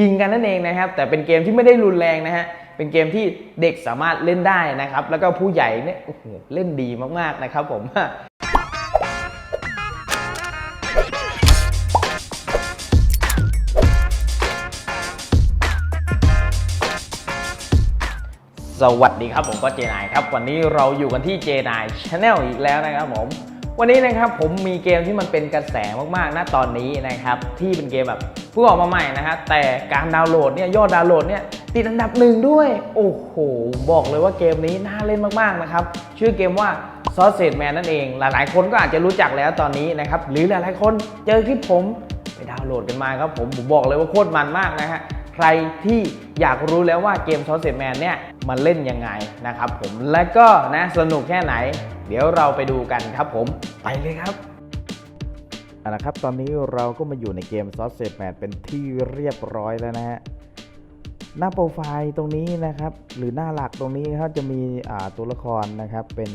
ยิงกันนั่นเองนะครับ แต่เป็นเกมที่ไม่ได้รุนแรงนะฮะเป็นเกมที่เด็กสามารถเล่นได้นะครับ แล้วก็ผู้ใหญ่เนี่ยโอ้โหเล่นดีมากๆนะครับผมสวัสดีครับผมก็เจนายครับ วันนี้เราอยู่กันที่เจนายชาแนลอีกแล้วนะครับผม วันนี้นะครับผมมีเกมที่มันเป็นกระแสมากๆ ณ ตอนนี้นะครับที่เป็นเกมแบบเพิ่งออกมาใหม่นะครับแต่การดาวน์โหลดเนี่ยยอดดาวน์โหลดเนี่ยติดอันดับหนึ่งด้วย โอ้โห บอกเลยว่าเกมนี้น่าเล่นมากๆนะครับชื่อเกมว่า Sausage Man นั่นเอง หลายๆ คนก็อาจจะรู้จักแล้วตอนนี้นะครับหรือหลายๆคนเจอคลิปผมไปดาวน์โหลดกันมาครับผมผมบอกเลยว่าโคตรมันมากนะฮะใครที่อยากรู้แล้วว่าเกม Sausage Man เนี่ยมันเล่นยังไงนะครับผมและก็นะสนุกแค่ไหน เดี๋ยวเราไปดูกันครับผมไปเลยครับเอาละครับ ตอนนี้เราก็มาอยู่ในเกม Sausage Man เป็นที่เรียบร้อยแล้วนะฮะหน้าโปรไฟล์ตรงนี้นะครับ หรือหน้าหลักตรงนี้เขาจะมีตัวละครนะครับเป็น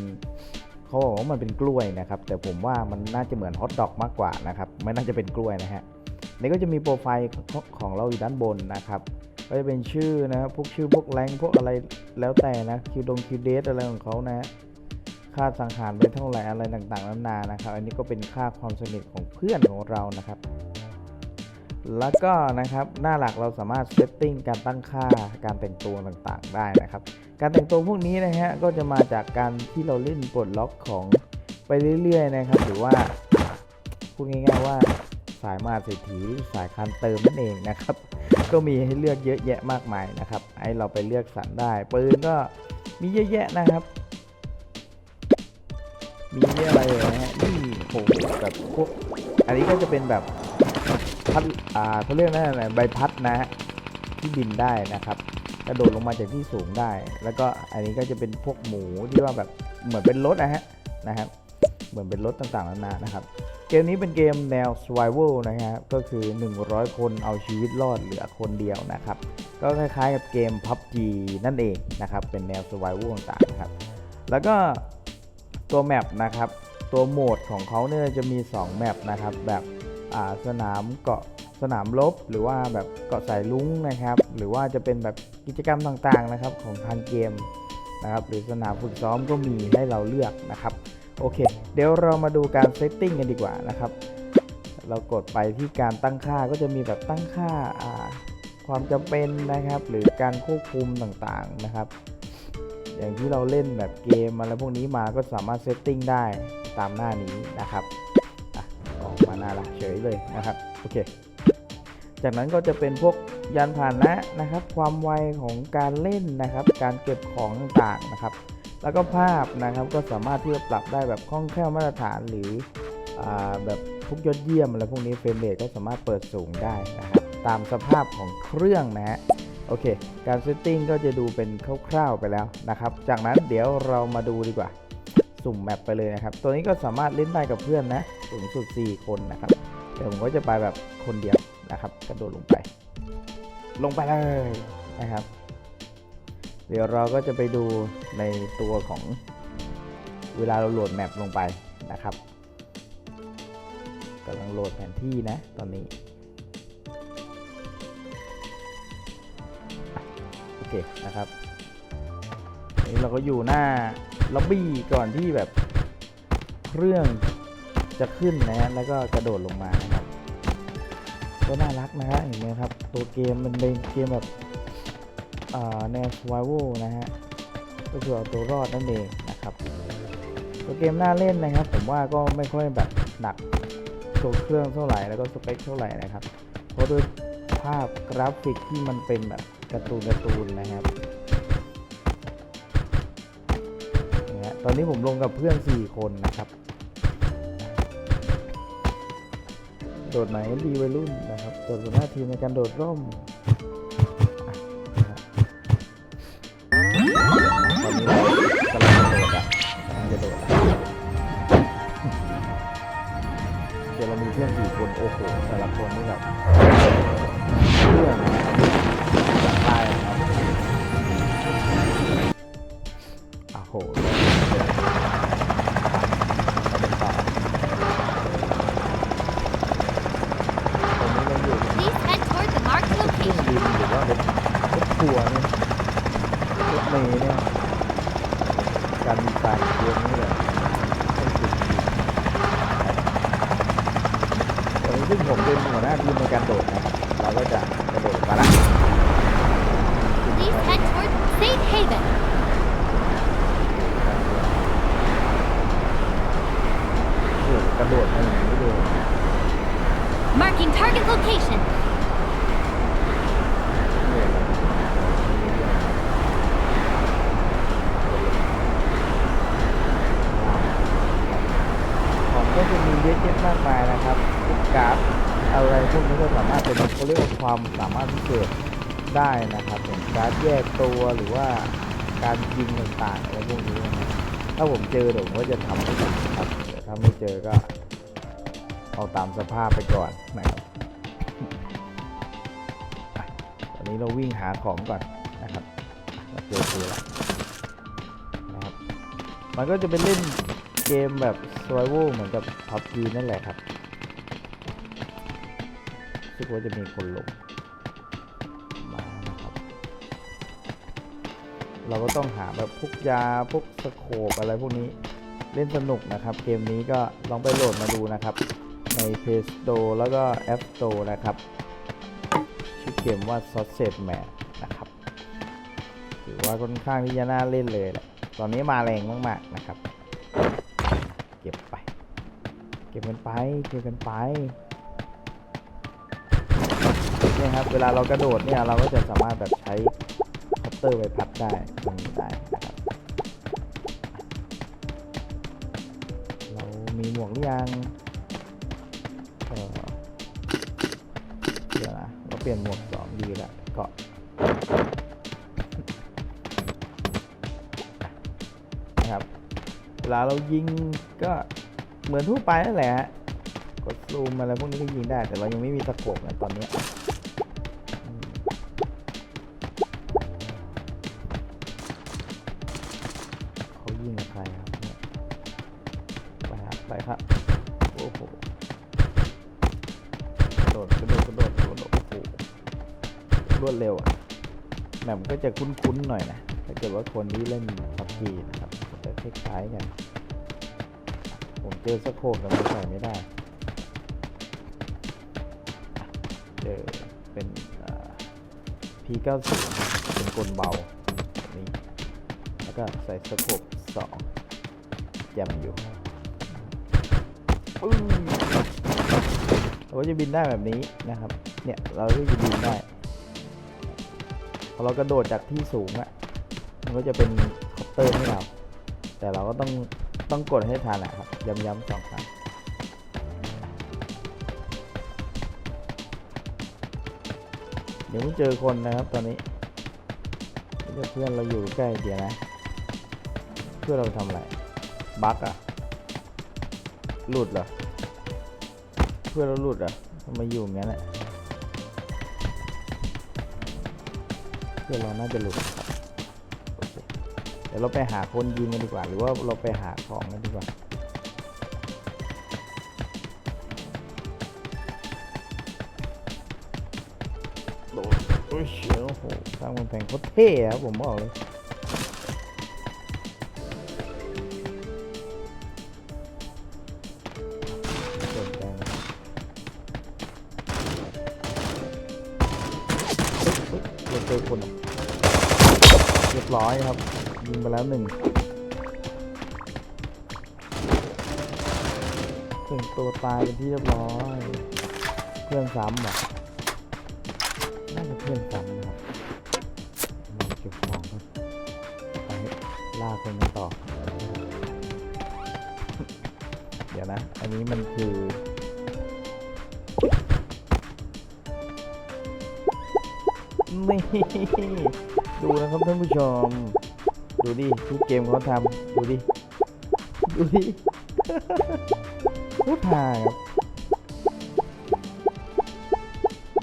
เขาบอกว่ามันเป็นกล้วยนะครับ แต่ผมว่ามันน่าจะเหมือนฮอทดอกมากกว่านะครับไม่น่าจะเป็นกล้วยนะฮะนี่ก็จะมีโปรไฟล์ของของเราอยู่ด้านบนนะครับก็จะเป็นชื่อนะครับพวกชื่อพวกแรงพวกอะไรแล้วแต่นะคิวดงคิวเดทอะไรของเขานะฮะ ค่าสังหารไปเท่าไหร่อะไรต่างๆนานานะครับ อันนี้ก็เป็นค่าความสนิทของเพื่อนของเรานะครับ แล้วก็นะครับหน้าหลักเราสามารถเซตติ้งการตั้งค่าการแต่งตัวต่างๆ ได้นะครับ การแต่งตัวพวกนี้นะฮะก็จะมาจากการที่เราเล่นปลดล็อกของไปเรื่อย ๆ นะครับ หรือว่าพูดง่ายๆว่าสายมาเศรษฐีสายคันเติมนั่นเองนะครับ ก็มีให้เลือกเยอะแยะมากมายนะครับ ให้เราไปเลือกสรรได้ปืนก็มีเยอะแยะนะครับ มีอะไรเลยนะฮะนี่โหแบบพวกอันนี้ก็จะเป็นแบบพัดอ่าเขาเรียกนั่นอะไรใบพัดนะฮะที่บินได้นะครับกระโดดลงมาจากที่สูงได้ แล้วก็อันนี้ก็จะเป็นพวกหมูที่ว่าแบบเหมือนเป็นรถนะฮะนะครับเหมือนเป็นรถต่างๆนานานะครับ เกมนี้เป็นเกมแนว survival นะครับก็คือ 100 คนเอาชีวิตรอดเหลือคนเดียวนะครับ ก็คล้ายๆกับเกม PUBG นั่นเองนะครับ เป็นแนว survival ต่างๆนะครับ แล้วก็ ตัวแมปนะครับตัวโหมดของเขาเนี่ยจะมี 2 แมปนะครับแบบสนามเกาะสนามรบหรือว่าแบบเกาะสายลุ้งนะครับ หรือว่าจะเป็นแบบกิจกรรมต่างๆนะครับของทางเกมนะครับหรือสนามฝึกซ้อมก็มีให้เราเลือกนะครับโอเค เดี๋ยวเรามาดูการเซตติ้งกันดีกว่านะครับ เรากดไปที่การตั้งค่าก็จะมีแบบตั้งค่าอ่าความจำเป็นนะครับ หรือการควบคุมต่างๆนะครับ อย่างที่เราเล่นแบบเกมอะไรพวกนี้มาก็สามารถเซตติ้งได้ตามหน้านี้นะครับอะออกมาหน้าละเฉยเลยนะครับโอเค จากนั้นก็จะเป็นพวกยานพาหนะนะครับ ความไวของการเล่นนะครับ การเก็บของต่างๆนะครับ แล้วก็ภาพนะครับก็สามารถที่จะปรับได้แบบคล่องแคล่วมาตรฐานหรืออแบบพวกยอดเยี่ยมอะไรพวกนี้เฟรมเรทก็สามารถเปิดสูงได้นะครับตามสภาพของเครื่องนะฮะ โอเค การเซตติ้งก็จะดูเป็นคร่าวๆไปแล้วนะครับ จากนั้นเดี๋ยวเรามาดูดีกว่า สุ่มแมปไปเลยนะครับ ตัวนี้ก็สามารถเล่นได้กับเพื่อนนะ สูงสุด 4 คนนะครับเดี๋ยวผมก็จะไปแบบคนเดียวนะครับ กระโดดลงไป ลงไปเลยนะครับ เดี๋ยวเราก็จะไปดูในตัวของเวลาเราโหลดแมปลงไปนะครับกำลังโหลดแผนที่นะตอนนี้ เคนะครับนี้เราก็อยู่หน้าล็อบบี้ก่อนที่แบบเครื่องจะขึ้นนะฮะแล้วก็กระโดดลงมานะครับก็น่ารักนะฮะเห็นไหมครับ ตัวเกมมันเป็นเกมแบบแนว survival นะฮะก็คือเอาตัวรอดนั่นเองนะครับ ตัวเกมน่าเล่นนะครับ ผมว่าก็ไม่ค่อยแบบหนักตัวเครื่องเท่าไหร่แล้วก็สเปคเท่าไหร่นะครับ เพราะด้วยภาพกราฟิกที่มันเป็นแบบ การ์ตูนการ์ตูนนะครับนี่ฮะตอนนี้ผมลงกับเพื่อน 4 คนนะครับ โดดไหนดีวัยรุ่นนะครับโดดหน้าทีมในการโดดร่มตอนนี้เรากำลังจะโดดอะกำลังจะโดดอะเดี๋ยวเรามีเพื่อนสี่คนโอ้โหแต่ละคนนี่แบบเพื่อน โหเอาเป็นต่อตอนนี้เราอยู่ Please head toward the marked เครื่อง location. บินทัวร์เนี่ยรถเมย์เนี่ยการมีการเรื่องนี้เลยต้องสุดจริงๆวันนี้ซึ่งผมเป็นหัวหน้าทีมในการโดดนะครับเราก็จะกระโดดมาละ Please head toward Safe Haven. เออ กระโดดมาอย่างนี้เลย Marking target location. เนี่ยของก็จะมีเยอะแยะมากมายนะครับพวกการ์ดอะไรพวกนี้ก็สามารถเป็นเขาเรียกว่าความสามารถพิเศษได้นะครับอย่างการ์ดแยกตัวหรือว่าการยิงต่างๆอะไรพวกนี้นะครับถ้าผมเจอเดี๋ยวผมก็จะทำให้ดูนะครับแต่ถ้าไม่ เจอก็ เอาตามสภาพไปก่อนนะครับตอนนี้เราวิ่งหาของก่อนนะครับมาเจอตัวแล้วนะครับ มันก็จะเป็นเล่นเกมแบบ s u r v i v a เหมือนกับ PUBG นั่นแหละครับรู้สึกว่าจะมีคนลงมานะครับ เราก็ต้องหาแบบพวกยาพวกสโคปอะไรพวกนี้ เล่นสนุกนะครับ เกมนี้ก็ลองไปโหลดมาดูนะครับ ใน Play Store แล้วก็ App Store นะครับ ชื่อเกมว่า Sausage Man นะครับถือว่าค่อนข้างที่จะน่าเล่นเลยแหละตอนนี้มาแรงมากๆนะครับ เก็บไป เก็บกันไปเก็บกันไปเนี่ยครับเวลาเรากระโดดเนี่ยเราก็จะสามารถแบบใช้คัตเตอร์ไปพัดได้ตรงนี้ได้ มีหมวกหรือยังเออเดี๋ยวนะเราเปลี่ยนหมวกสองดีละเกาะนะครับเวลาเรายิงก็เหมือนทั่วไปนั่นแหละฮะกดซูมอะไรพวกนี้ก็ยิงได้ แต่เรายังไม่มีตะโขบนะตอนนี้ รวดเร็วอะแหม่มก็จะคุ้นๆหน่อยนะถ้าเกิดว่าคนที่เล่นพับจีนะครับจะคล้ายๆกัน ผมเจอสโคปแต่มันใส่ไม่ได้ เจอเป็นอ่า P90 เป็นกลเบาแบบนี้ แล้วก็ใส่สโคปสองแจมอยู่เราก็จะบินได้แบบนี้นะครับ เนี่ย เราก็จะบินได้ พอเรากระโดดจากที่สูงอะมันก็จะเป็นคอปเตอร์ให้เรา แต่เราก็ต้องต้องกดให้ทันนะครับย้ำๆสองครั้งเดี๋ยวไม่เจอคนนะครับตอนนี้เพื่อนเราอยู่ใกล้เดี๋ยวนะ เพื่อนเราทำอะไรบั๊กอะหลุดเหรอเพื่อนเราหลุดเหรอทำไมอยู่อย่างนั้นอะ พื่อนเราน่าจะหลุดครับเดี๋ยวเราไปหาคนยิงกันดีกว่า หรือว่าเราไปหาของกันดีกว่าโดดโอ้ยเชียวโอ้โหสร้างกำแพงโคตรเท่ครับผมบอกเลย บร้อยครับ ยิงไปแล้วหนึ่งถึงตัวตายเป็นที่เรียบร้อย เพื่อนซ้ำอะ มเขาทำดูดิ ดูดิพูดทาครับ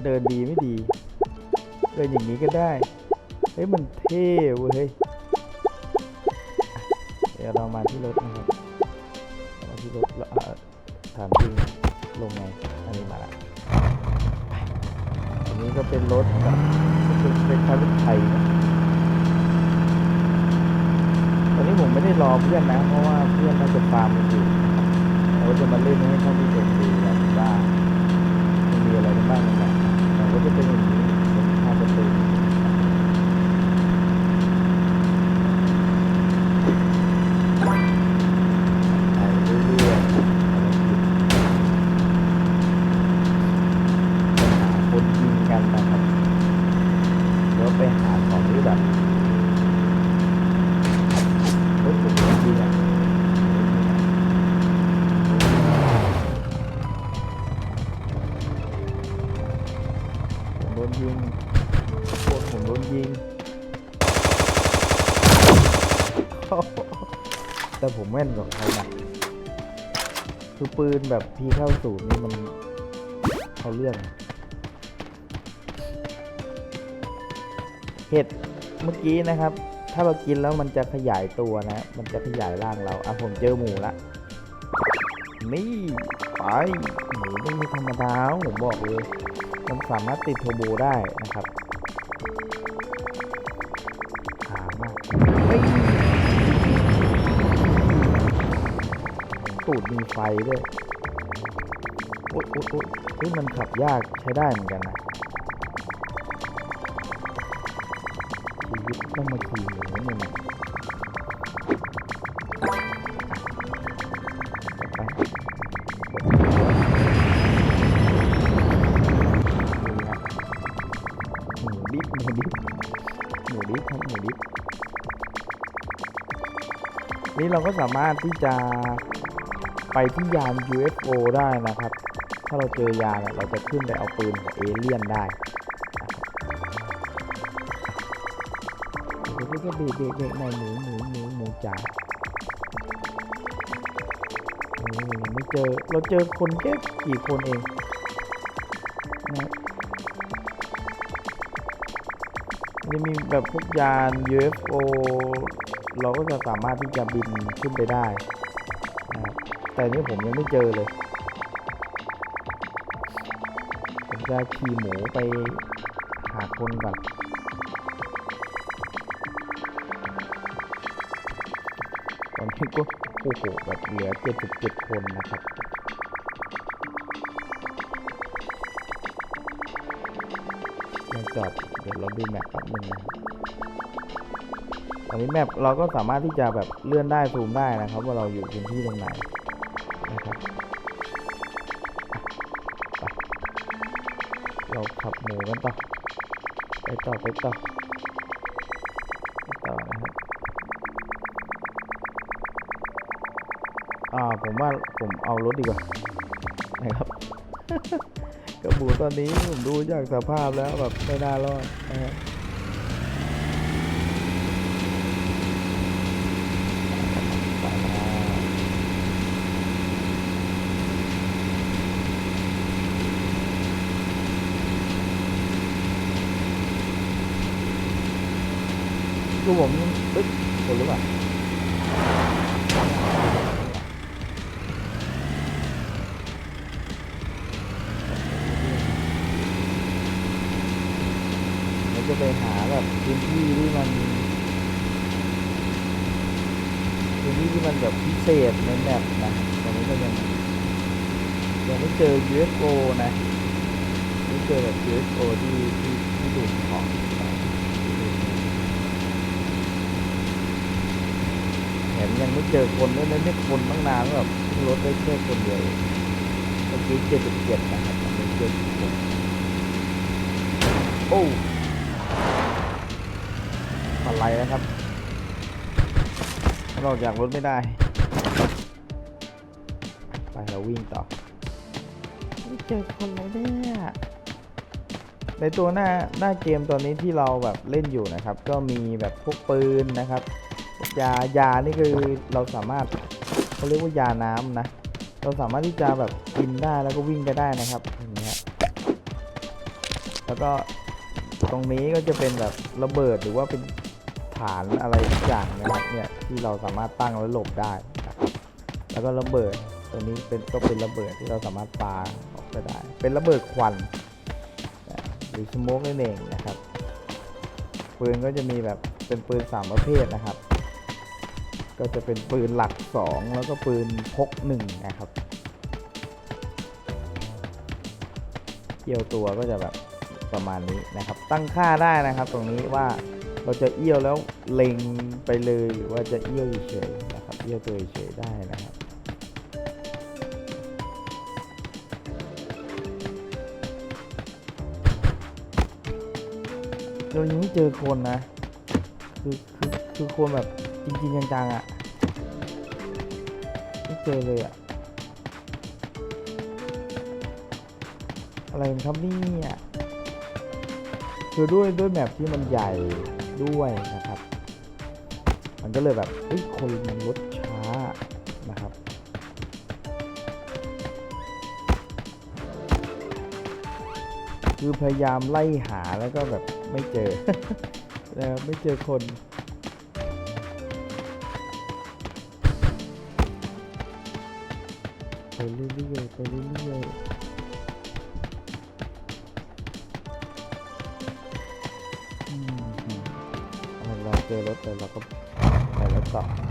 เดินดีไม่ดี เดินอย่างนี้ก็ได้ เฮ้ยมันเท่เว้ยเฮ้ย เดี๋ยวเรามาที่รถนะครับมาที่รถแล้วถามจริงลงไง อันนี้มาละอันนี้ก็เป็นรถแบบส เป็นเป็นคล้ายเป็นไทยนะตอนนี้ผม ไม่ได้รอเพื่อนนะ เพราะว่าเพื่อนน่าจะตามมกันอยู่เราจะมาเล่นให้เขานผู้ชมดูกันว่ ม่นกว่าเขานะคือปืนแบบพีเข้าสูตรนี่มันเขาเรื่องเห็ดเมื่อกี้นะครับ ถ้าเรากินแล้วมันจะขยายตัวนะ มันจะขยายร่างเราอะผมเจอหมูละนี่ไปหมูไม่มีธรรมดาผมบอกเลย มันสามารถติดเทอร์โบได้นะครับ ตูดมีไฟด้วยโอ๊ยโอ๊ยโอ๊ยเฮ้ยมันขับยากใช้ได้เหมือนกันนะชีวิตต้องมาขี่หมูเนี่ยนะไปกดนี่นะหมูดิบหมูดิบหมูดิบครับหมูดิบนี่เราก็สามารถที่จะ ไปที่ยาน UFO ได้นะครับ ถ้าเราเจอยานเราจะขึ้นไปเอาปืนของเอเลี่ยนได้เด็กเด็กเด็กเด็กเด็กในหมูหมูหมูหมูจ๋าโอ้ยยังไม่เจอเราเจอคนแค่กี่คนเองนะจะมีแบบพวกยาน UFO เราก็จะสามารถที่จะบินขึ้นไปได้ แต่นี่ผมยังไม่เจอเลย ผมจะขี่หมูไปหาคนก่อนตอนนี้ก็โอ้โหแบบเหลือ 77 คนนะครับยังจอดเดี๋ยวเราดูแมปแป๊บนึงนะครับตอนนี้แมปเราก็สามารถที่จะแบบเลื่อนได้ซูมได้นะครับ ว่าเราอยู่พื้นที่ตรงไหน ขับหมูกันต่อ ไปต่อไปต่อไปต่อนะครับอ่าผมว่าผมเอารถดีกว่านะครับกระบูตอนนี้ผมดูจากสภาพแล้วแบบไม่น่ารอดนะฮะ คือผมเฮ้ยคนหรือเปล่าเราจะไปหาแบบพื้นที่ที่มันพื้นที่ที่มันแบบพิเศษในแมปนะตอนนี้ก็ยังยังไม่เจอ UFO นะไม่เจอแบบ UFO ที่ที่ที่ดูดของนะแถม ยังไม่เจอคนด้วยนะเนี่ยคนตั้งนานแล้วแบบเพิ่งลดได้แค่คนเดียวเองเมื่อกี้เจ็ดสิบเจ็ดนะครับตอนนี้เจ็ดสิบหกโอ้อะไรนะครับเราออกจากรถไม่ได้ ไปเราวิ่งต่อไม่เจอคนเลยเนี่ยในตัวหน้าหน้าเกมตอนนี้ที่เราแบบเล่นอยู่นะครับ ก็มีแบบพวกปืนนะครับพวก ยายานี่คือเราสามารถเขาเรียกว่ายาน้ำนะ เราสามารถที่จะแบบกินได้แล้วก็วิ่งไปได้นะครับอย่างเงี้ยแล้วก็ตรงนี้ก็จะเป็นแบบระเบิดหรือว่าเป็นฐานอะไรทุกอย่างนะครับเนี่ยที่เราสามารถตั้งแล้วหลบได้ แล้วก็ระเบิดตัวนี้เป็นก็เป็นระเบิดที่เราสามารถปาออกไปได้ เป็นระเบิดควันหรือสโมกนั่นเองนะครับปืนก็จะมีแบบเป็นปืนสามประเภทนะครับ ก็จะเป็นปืนหลักสองแล้วก็ปืนพกหนึ่งนะครับเอี้ยวตัวก็จะแบบประมาณนี้นะครับ ตั้งค่าได้นะครับ ตรงนี้ว่าเราจะเอี้ยวแล้วเล็งไปเลยหรือว่าจะเอี้ยวเฉยนะครับเอี้ยวตัวเฉยได้นะครับเรายังไม่เจอคนนะ คือคือคือคนแบบ จริงๆจังๆอะ่ะไม่เจอเลยอะ่ะ อะไรครับนี่ยคือด้วยด้วยแมปที่มันใหญ่ด้วยนะครับ มันก็เลยแบบเฮ้ยคนมันลดช้านะครับคือพยายามไล่หาแล้วก็แบบไม่เจอ แล้วไม่เจอคน ไปเรื่อยๆไปเรื่อยๆอืมเราเจอรถแต่เราก็ไปรถต่อ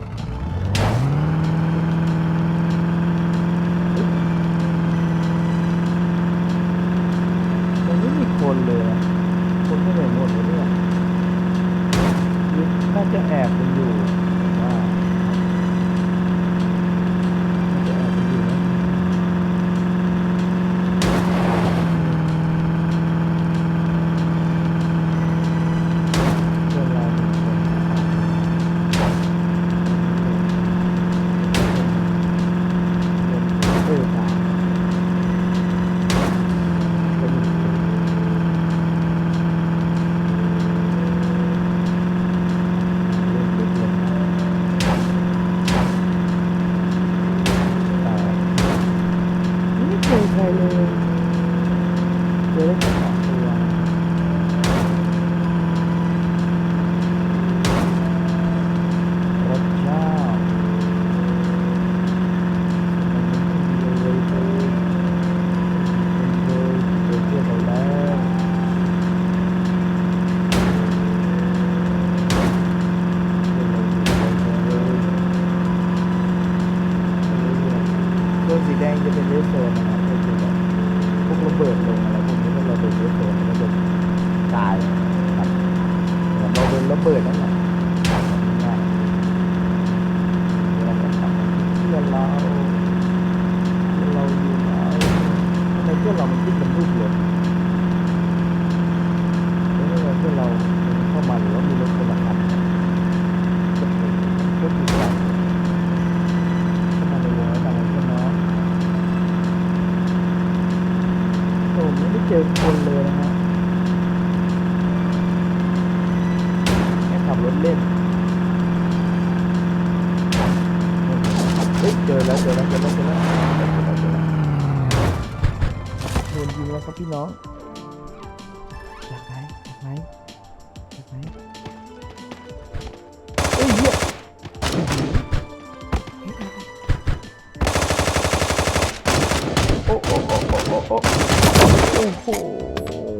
อ้โห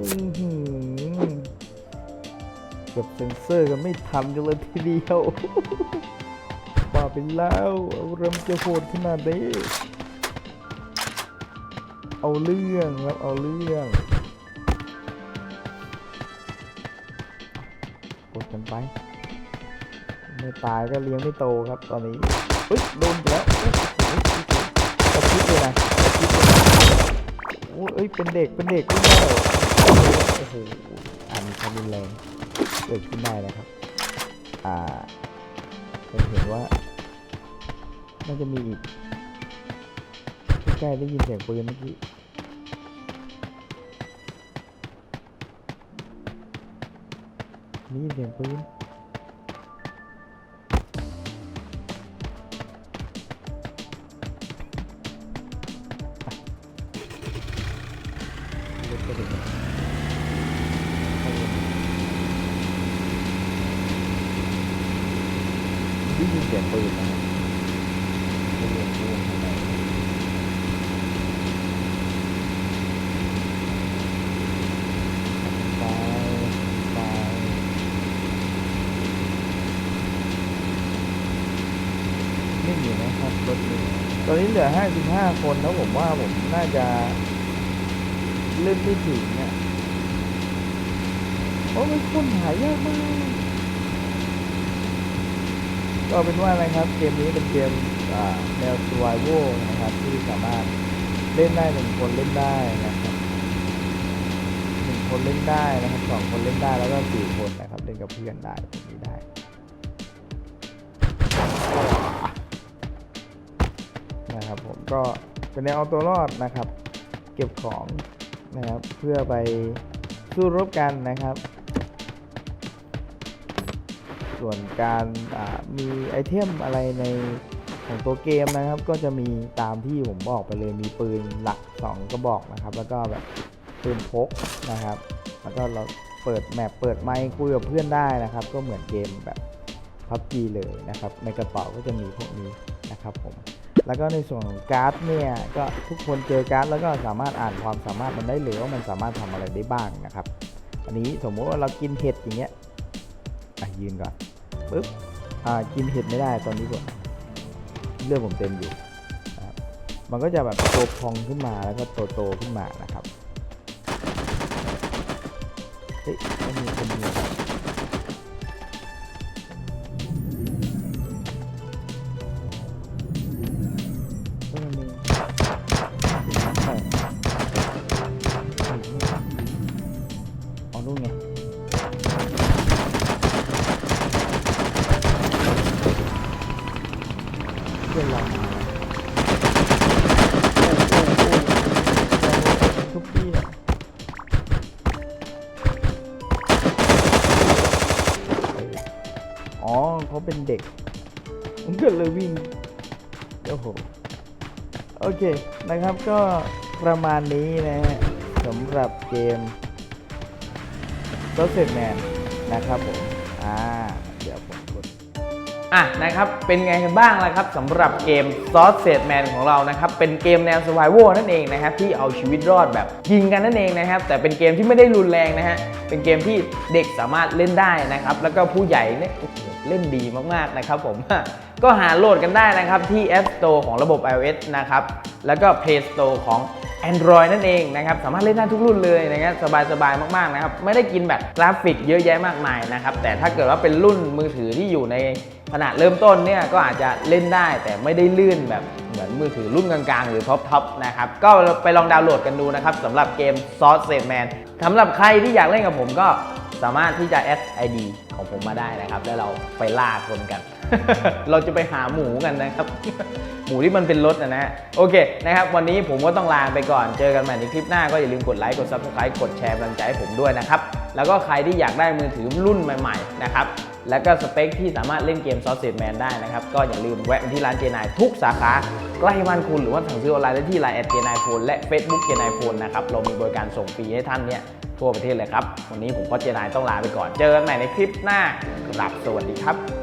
อื้อหือเกือบเซ็นเซอร์กันไม่ทันกันเลยทีเดียวว่าไปแล้วเริ่มจะโหดขนาดนี้ เอาเรื่องครับเอาเรื่องกดกันไป ไม่ตายก็เลี้ยงไม่โตครับตอนนี้เฮ้ยโดนแล้วเฮ้ยโอ้โหกระพริบเลยนะกระพริบเลยนะโอ้ยเป็นเด็กเป็นเด็กไม่ได้เหรอโอ้โหอันนี้ความรุนแรงเกิดขึ้นได้นะครับ อ่าผมเห็นว่าน่าจะมีอีกใกล้ได้ยินเสียงปืนเมื่อกี้นี่เสียงปืน รถนี้ตอนนี้เหลือ 55 คนแล้วผมว่าผมน่าจะเล่นไม่ถึงเนี่ยโอ้มันคนหายากมากก็เป็นว่านะครับ เกมนี้เป็นเกมแนว survival นะครับ ที่สามารถเล่นได้หนึ่งคนเล่นได้นะครับหนึ่งคนเล่นได้นะครับสองคนเล่นได้แล้วก็สี่คนนะครับเล่นกับเพื่อนได้ ก็เป็นแนวเอาตัวรอดนะครับ เก็บของนะครับเพื่อไปสู้รบกันนะครับ ส่วนการมีไอเทมอะไรในของตัวเกมนะครับ ก็จะมีตามที่ผมบอกไปเลยมีปืนหลัก 2 กระบอกนะครับ แล้วก็แบบปืนพกนะครับ แล้วก็เราเปิดแมปเปิดไมค์คุยกับเพื่อนได้นะครับ ก็เหมือนเกมแบบพับจีเลยนะครับ ในกระเป๋าก็จะมีพวกนี้นะครับผม แล้วก็ในส่วนของการ์ดเนี่ยก็ทุกคนเจอการ์ดแล้วก็สามารถอ่านความสามารถมันได้เลยว่ามันสามารถทำอะไรได้บ้างนะครับ อันนี้สมมติว่าเรากินเห็ดอย่างเงี้ยอะยืนก่อนปึ๊บอ่ากินเห็ดไม่ได้ตอนนี้ผมเลือดผมเต็มอยู่มันก็จะแบบโตพองขึ้นมาแล้วก็โตโตขึ้นมานะครับเฮ้ยมันมีคนอยู่ เคนะครับก็ประมาณนี้นะฮะสำหรับเกม g o s t Man นะครับผม อ่า เดี๋ยวผมกดอะนะครับ เป็นไงกันบ้างล่ะครับสำหรับเกม s a u c a g e Man ของเรานะครับ เป็นเกมแนว Survival นั่นเองนะครับ ที่เอาชีวิตรอดแบบยิงกันนั่นเองนะครับ แต่เป็นเกมที่ไม่ได้รุนแรงนะฮะ เป็นเกมที่เด็กสามารถเล่นได้นะครับ แล้วก็ผู้ใหญ่เนี่ยเล่นดีมากๆนะครับผม ก็หาโหลดกันได้นะครับที่ App Store ของระบบ iOS นะครับ แล้วก็ Play Store ของ Android นั่นเองนะครับ สามารถเล่นได้ทุกรุ่นเลยนะครับสบายๆ มากๆนะครับ ไม่ได้กินแบบกราฟิกเยอะแยะมากมายนะครับ แต่ถ้าเกิดว่าเป็นรุ่นมือถือที่อยู่ในขนาดเริ่มต้นเนี่ยก็อาจจะเล่นได้แต่ไม่ได้ลื่นแบบเหมือนมือถือรุ่นกลางๆ หรือท็อปๆนะครับ ก็ไปลองดาวน์โหลดกันดูนะครับสำหรับเกม s o u c e Man สำหรับใครที่อยากเล่นกับผมก็สามารถที่จะแอด ID ของผมมาได้นะครับ แล้วเราไปล่าคนกัน เราจะไปหาหมูกันนะครับ หมูที่มันเป็นรถนะนะฮะโอเคนะครับ วันนี้ผมก็ต้องลาไปก่อนเจอกันใหม่ในคลิปหน้าก็อย่าลืมกดไลค์กด Subscribe กดแชร์กำลังใจให้ผมด้วยนะครับ แล้วก็ใครที่อยากได้มือถือรุ่นใหม่ๆนะครับแล้วก็สเปคที่สามารถเล่นเกมซอสเซ e แมนได้นะครับ ก็อย่าลืมแวะไปที่ร้านเจนายทุกสาขาใกล้บ้านคุณหรือว่าสั่งซื้อออนไลน์ได้ที่ไลน์แอดเจนายโฟนและ Facebook เจนายโฟนนะครับเรามีบริการส่งฟรีให้ท่านเนี่ยทั่วประเทศเลยครับ วันนี้ผมก็เจนายต้องลาไปก่อนเจอกันใหม่ในคลิปหน้ากราบสวัสดีครับ